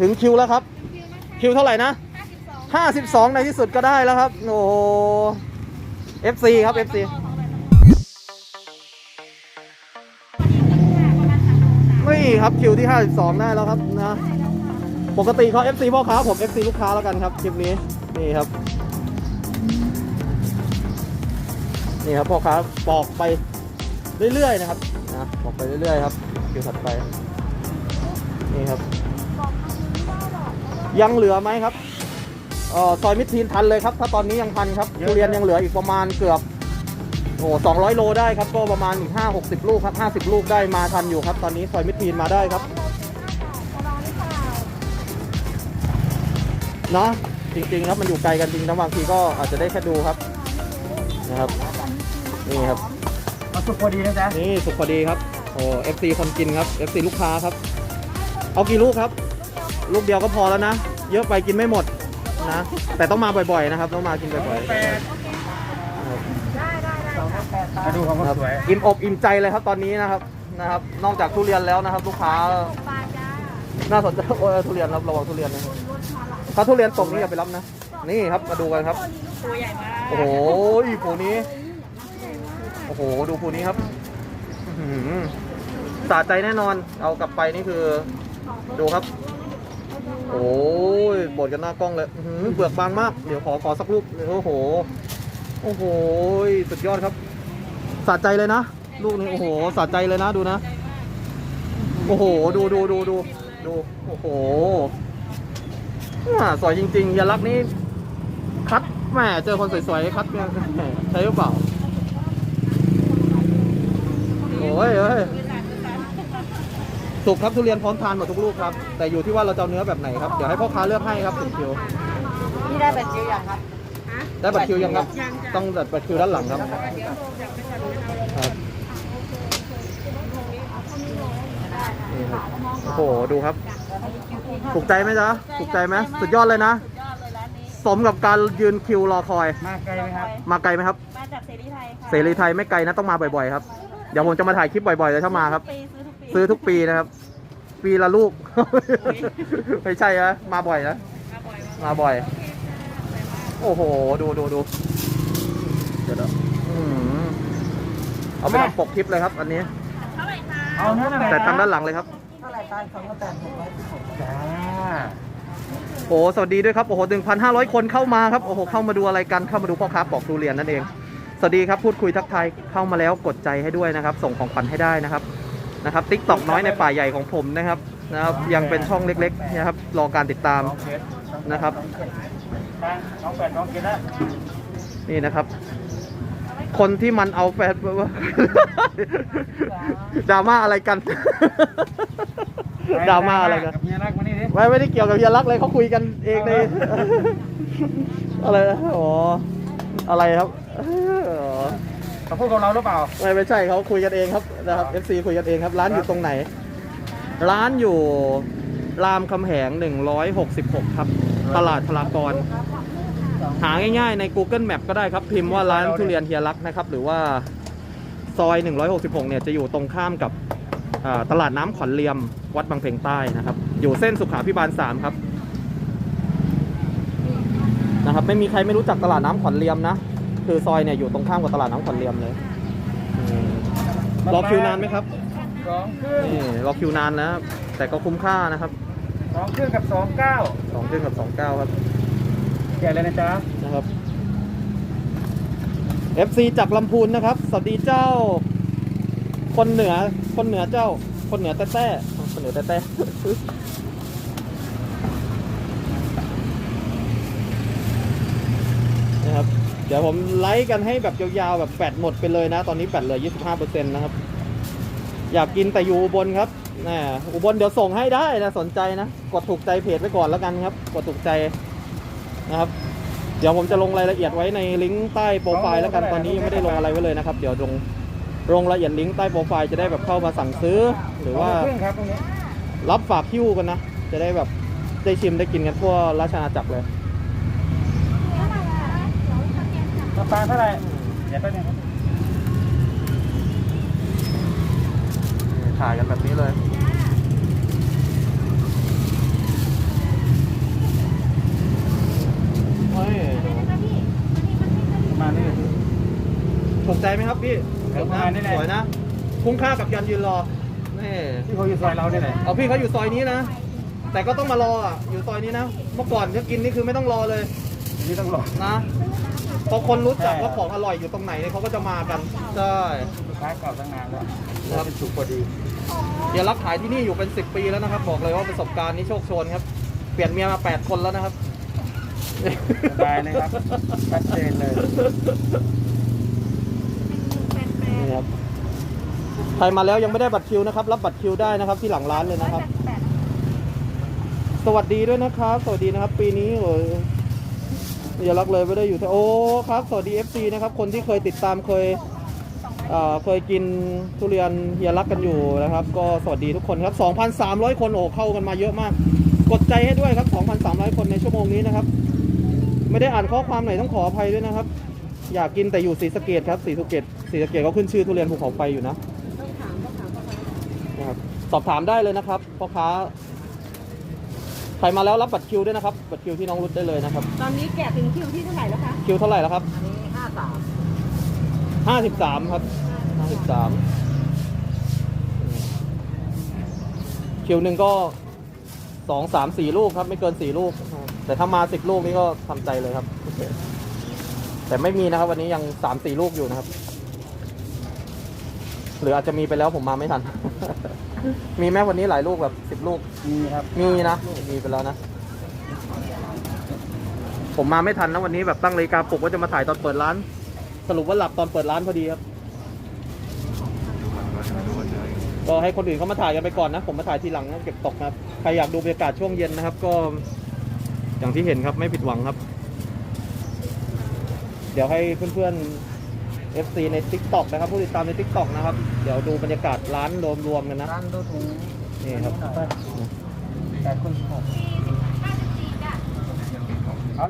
ถึงคิวแล้วครับ คิวเท่าไหร่นะห้าสิบสอง52 ในที่สุดก็ได้แล้วครับ โอ้โห FC ครับ FC นี่ครับคิวที่ 52 ได้แล้วครับนะ ปกติเขา FC พ่อค้าผม FC ลูกค้าแล้วกันครับคลิปนี้ นี่ครับ นี่ครับพ่อค้าปอกไปเรื่อยๆนะครับ นะปอกไปเรื่อยๆครับคิวถัดไป นี่ครับ ยังเหลือไหมครับเอ่อซอยมิตรทีนทันเลยครับ ถ้าตอนนี้ยังทันครับทุเรียนยังเหลืออีกประมาณเกือบโอ้สองร้อยโลได้ครับ ก็ประมาณอีกห้าหกสิบลูกครับห้าสิบลูกได้มาทันอยู่ครับ ตอนนี้ซอยมิตรทีนมาได้ครับเนาะจริงๆครับมันอยู่ไกลกันจริงนะบางทีก็อาจจะได้แค่ดูครับนะครับ นี่ครับมาสุกพอดีนะจ๊ะนี่สุกพอดีครับโอ้ FC คนกินครับ FC ลูกค้าครับ เอากี่ลูกครับ ลูกเดียวก็พอแล้วนะ เยอะไปกินไม่หมดนะ แต่ต้องมาบ่อยๆนะครับ ต้องมากินบ่อยๆแปดนะครับมาดูของคนครับสวยอิ่มอกอิ่มใจเลยครับตอนนี้นะครับนะครับ นอกจากทุเรียนแล้วนะครับ ลูกค้าปลาจ้า น่าสนใจโอ้ยทุเรียนครับระวังทุเรียนนะถ้าทุเรียนตกนี่อย่าไปรับนะ นี่ครับมาดูกันครับตัวใหญ่มากโอ้โหผูนี้โอ้โหดูผูนี้ครับอื้อหือสะใจแน่นอนเอากลับไปนี่คือ ดูครับ โอ้ยบดกันหน้ากล้องเลยอื้อหือเปลือกบางมาก เดี๋ยวขอขอสักรูปโอ้โห โอ้โห สุดยอดครับสะใจเลยนะ ลูกนี้โอ้โหสะใจเลยนะดูนะ โอ้โห ดูดูดูดูดู โอ้โหอ่าสวยจริงๆอย่ารักษณ์นี่คัดแหมเจอคนสวยๆคัดเนี่ยใช่หรือเปล่า โอ้ยเอ้ย สุกครับทุเรียนพร้อมทานหมดทุกลูกครับ แต่อยู่ที่ว่าเราจะเอาเนื้อแบบไหนครับ เดี๋ยวให้พ่อค้าเลือกให้ครับถึงคิว นี่ได้แบบจิ๋วยังครับได้บัตรคิวยังครับ ต้องบัตรคิวด้านหลังครับครับนี่ครับโอ้โหดูครับ ถูกใจไหมจ๊ะถูกใจไหมสุดยอดเลยนะ สมกับการยืนคิวรอคอย มาไกลไหมครับ มาไกลไหมครับ มาจากเสรีไทยค่ะ เสรีไทยไม่ไกลนะต้องมาบ่อยๆครับ เดี๋ยวผมจะมาถ่ายคลิปบ่อยๆเลยถ้ามาครับ ปี ซื้อทุกปีซื้อทุกปีนะครับ ปีละลูก ไม่ใช่นะมาบ่อยนะ มาบ่อยมากมาบ่อย โอ้โห ดูดูดูเดี๋ยวนะอื้อหือเอาไปทำปกคลิปเลยครับ อันนี้ เท่าไหร่คะเอาเนื้อหน่อยแต่ทางด้านหลังเลยครับ เท่าไหร่ตาลสองกระแตนหกร้อยสิบหกจ้าโอ้สวัสดีด้วยครับ โอ้โห1,500 คนเข้ามาครับ โอ้โห เข้ามาดูอะไรกัน เข้ามาดูพ่อค้าปอกทุเรียนนั่นเอง สวัสดีครับ พูดคุยทักทาย เข้ามาแล้วกดใจให้ด้วยนะครับ ส่งของขวัญให้ได้นะครับ นะครับติ๊กตอกน้อยในป่าใหญ่ของผมนะครับนะครับยังเป็นช่องเล็กๆนะครับรอการติดตามสองเจ็ดนะครับตาลสองแปดสองเจ็ดแล้วนี่นะครับ คนที่มันเอาแฟนดราม่าอะไรกันดราม่าอะไรกันกับเมียรักมานี่ดิไม่ไม่ได้เกี่ยวกับเฮียรักเลยเขาคุยกันเองในอะไรนะอ๋ออะไรครับ เออเขาพูดกับเราหรือเปล่า ไม่ไม่ใช่เขาคุยกันเองครับนะครับ FC คุยกันเองครับ ร้านอยู่ตรงไหน ร้านอยู่รามคำแหง 166 ครับ ตลาดพลากร หาง่ายๆใน Google Map ก็ได้ครับ พิมพ์ว่าร้านทุเรียนเฮียรักนะครับ หรือว่าซอย 166 เนี่ยจะอยู่ตรงข้ามกับอ่าตลาดน้ำขวัญเลียมวัดบางเพลงใต้นะครับ อยู่เส้นสุขาพิบาล 3 ครับนะครับ ไม่มีใครไม่รู้จักตลาดน้ำขวัญเลียมนะ คือซอยเนี่ยอยู่ตรงข้ามกับตลาดน้ำขวัญเลียมเลยอืมรอคิวนานไหมครับสองครึ่งนี่รอคิวนานนะครับแต่ก็คุ้มค่านะครับสองครึ่งกับสองเก้าสองเครื่องกับสองเก้าครับแก่เลยนะจ๊ะนะครับ FC จากลำพูนนะครับ สวัสดีเจ้า คนเหนือคนเหนือเจ้า คนเหนือแต้แต้คนเหนือแต้แต้ นะครับ เดี๋ยวผมไลค์กันให้แบบยาวๆแบบแปดหมดไปเลยนะ ตอนนี้แปดเหลือ 25%นะครับ อยากกินแต่อยู่อุบลครับนะอุบลเดี๋ยวส่งให้ได้นะสนใจนะ กดถูกใจเพจไว้ก่อนแล้วกันครับ กดถูกใจนะครับ เดี๋ยวผมจะลงรายละเอียดไว้ในลิงก์ใต้โปรไฟล์แล้วกัน ตอนนี้ยังไม่ได้ลงอะไรไว้เลยนะครับ เดี๋ยวลงลงรายละเอียดลิงก์ใต้โปรไฟล์จะได้แบบเข้ามาสั่งซื้อ หรือว่าสงครึ่งครับตรงนี้รับฝากคิวกันนะ จะได้แบบได้ชิมได้กินกันทั่วราชอาณาจักรเลย น้ำปลาเท่าไหร่เดี๋ยวไปเบนึงครับขายกันแบบนี้เลย เฮ้ยมาณนี้ ถูกใจไหมครับพี่เดี๋ยวนะสวยนะ คุ้มค่ากับยันยืนรอนี่ที่เขาอยู่ซอยเราเนี่ยแหลเอาพี่เขาอยู่ซอยนี้นะ แต่ก็ต้องมารออะ อยู่ซอยนี้นะ เมื่อก่อนถ้ากินนี่คือไม่ต้องรอเลย นี่ต้องรอนะ พอคนรู้จักใช่ว่าของอร่อยอยู่ตรงไหนเนี่ยเขาก็จะมากันใช่ลูกค้าเก่าตั้งนานแล้วครับเป็นสุกพอดีเดี๋ยวรับขายที่นี่อยู่เป็น 10 ปีแล้วนะครับ บอกเลยว่าประสบการณ์นี้โชคโชนครับ เปลี่ยนเมียมา 8 คนแล้วนะครับสบายเลยครับชัดเจนเลยนี่ครับใครมาแล้วยังไม่ได้บัตรคิวนะครับ รับบัตรคิวได้นะครับ ที่หลังร้านเลยนะครับ สวัสดีด้วยนะครับ สวัสดีนะครับ ปีนี้โอ้ย อย่ารักเลยไม่ได้อยู่ที่โอ้ครับสวัสดี FC นะครับ คนที่เคยติดตามเคยเอ่อเคยกินทุเรียนเฮียรักกันอยู่นะครับ ก็สวัสดีทุกคนครับ 2,300 คนโอ้เข้ากันมาเยอะมาก กดใจให้ด้วยครับ 2,300 คนในชั่วโมงนี้นะครับ ไม่ได้อ่านข้อความไหนต้องขออภัยด้วยนะครับ อยากกินแต่อยู่ศรีสะเกดครับศรีสะเกดศรีสะเกดก็ขึ้นชื่อทุเรียนภูเขาไฟอยู่นะนะครับสอบถามได้เลยนะครับพ่อค้า ใครมาแล้วรับบัตรคิวด้วยนะครับ บัตรคิวที่น้องรุดได้เลยนะครับ ตอนนี้แกะถึงคิวที่เท่าไหร่แล้วคะคิวเท่าไหร่แล้วครับ อันนี้ห้าสามห้าสิบสามครับห้าสิบสามคิวหนึ่งก็สองสามสี่ลูกครับ ไม่เกินสี่ลูก แต่ถ้ามาสิบลูกนี่ก็ทำใจเลยครับ แต่ไม่มีนะครับ วันนี้ยังสามสี่ลูกอยู่นะครับ หรืออาจจะมีไปแล้วผมมาไม่ทัน มีแม้วันนี้หลายลูกแบบสิบลูก มีครับมีนะ มีไปแล้วนะ ผมมาไม่ทันนะวันนี้แบบตั้งนาฬิกาปลุกว่าจะมาถ่ายตอนเปิดร้าน สรุปว่าหลับตอนเปิดร้านพอดีครับ ก็ให้คนอื่นเขามาถ่ายกันไปก่อนนะ ผมมาถ่ายทีหลังนะเก็บตกนะครับ ใครอยากดูบรรยากาศช่วงเย็นนะครับ ก็ อย่างที่เห็นครับไม่ผิดหวังครับ เดี๋ยวให้เพื่อนๆ FC ใน TikTok นะครับผู้ติดตามใน TikTok นะครับ เดี๋ยวดูบรรยากาศร้านรวมๆกันนะ ร้านดูถูกนี่ครับ แปดคนหก